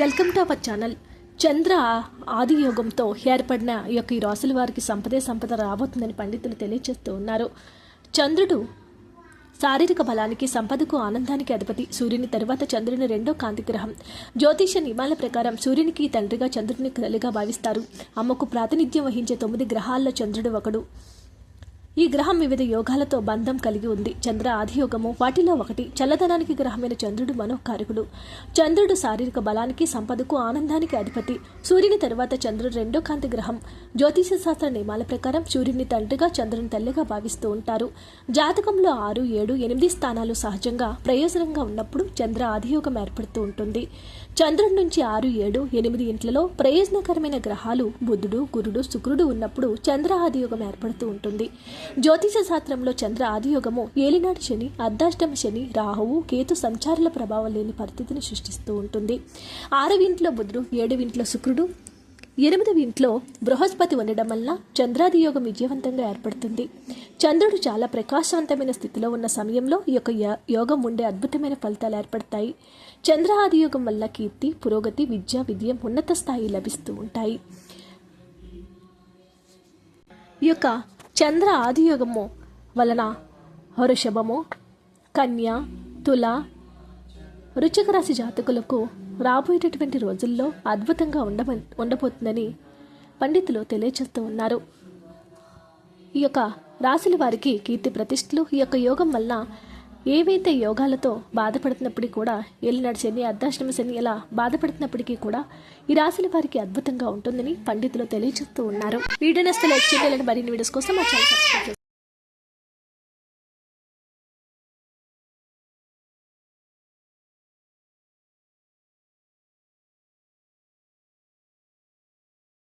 Welcome to our channel. చంద్ర ఆదియోగంతో ఏర్పడిన ఈ యొక్క ఈ రాసుల వారికి సంపదే సంపద రాబోతుందని పండితులు తెలియజేస్తూ ఉన్నారు. చంద్రుడు శారీరక బలానికి సంపదకు ఆనందానికి అధిపతి. సూర్యుని తరువాత చంద్రుని రెండో కాంతి గ్రహం జ్యోతిష నియమాల ప్రకారం సూర్యునికి తండ్రిగా చంద్రుని తల్లిగా భావిస్తారు. అమ్మకు ప్రాతినిధ్యం వహించే తొమ్మిది గ్రహాల్లో చంద్రుడు ఒకడు. ఈ గ్రహం వివిధ యోగాలతో బంధం కలిగి ఉంది. చంద్ర ఆదియోగము వాటిలో ఒకటి. చల్లదనానికి గ్రహమైన చంద్రుడు మనోకారకుడు. చంద్రుడు శారీరక బలానికి సంపదకు ఆనందానికి అధిపతి. సూర్యుని తరువాత చంద్రుడు రెండో కాంతి గ్రహం. జ్యోతిష శాస్త్ర నియమాల ప్రకారం సూర్యుని తండ్రిగా చంద్రుని తల్లిగా భావిస్తూ ఉంటారు. జాతకంలో ఆరు ఏడు ఎనిమిది స్థానాలు సహజంగా ప్రయోజనంగా ఉన్నప్పుడు చంద్ర ఆదియోగం ఏర్పడుతూ ఉంటుంది. చంద్రుడి నుంచి ఆరు ఏడు ఎనిమిది ఇంట్లలో ప్రయోజనకరమైన గ్రహాలు బుధుడు గురుడు శుక్రుడు ఉన్నప్పుడు చంద్ర ఆదియోగం ఏర్పడుతూ ఉంటుంది. జ్యోతిష శాస్త్రంలో చంద్ర ఆదియోగము ఏలినాటి శని అర్ధాష్టమ శని రాహువు కేతు సంచారాల ప్రభావం లేని పరిస్థితిని సృష్టిస్తూ ఉంటుంది. ఆరవింట్లో బుధుడు ఏడవింట్లో శుక్రుడు ఎనిమిదవ ఇంట్లో బృహస్పతి ఉండడం వల్ల చంద్రాది యోగం విజయవంతంగా ఏర్పడుతుంది. చంద్రుడు చాలా ప్రకాశవంతమైన స్థితిలో ఉన్న సమయంలో ఈ యొక్క య- యోగం ఉండే అద్భుతమైన ఫలితాలు ఏర్పడతాయి. చంద్ర ఆదియోగం వల్ల కీర్తి పురోగతి విద్య విద్యం ఉన్నత స్థాయి లభిస్తూ ఉంటాయి. ఈ యొక్క చంద్ర ఆదియోగము వలన వృషభము కన్య తుల రుచికరాశి రాశి జాతకులకు రాబోయేటటువంటి రోజుల్లో అద్భుతంగా ఉండ ఉండబోతుందని పండితులు తెలియజేస్తూ ఉన్నారు. ఈ యొక్క రాశుల వారికి కీర్తి ప్రతిష్టలు ఈ యొక్క యోగం వల్ల ఏవైతే యోగాలతో బాధపడుతున్నప్పటికీ కూడా ఏలినాడు శని అర్ధాశ్రమ శని ఇలా బాధపడుతున్నప్పటికీ కూడా ఈ రాశుల వారికి అద్భుతంగా ఉంటుందని పండితులు తెలియజేస్తూ ఉన్నారు. వీడియో నస్తే లైక్ చేయాలని మరిన్ని వీడియోస్ కోసం మా ఛానల్ సబ్స్క్రైబ్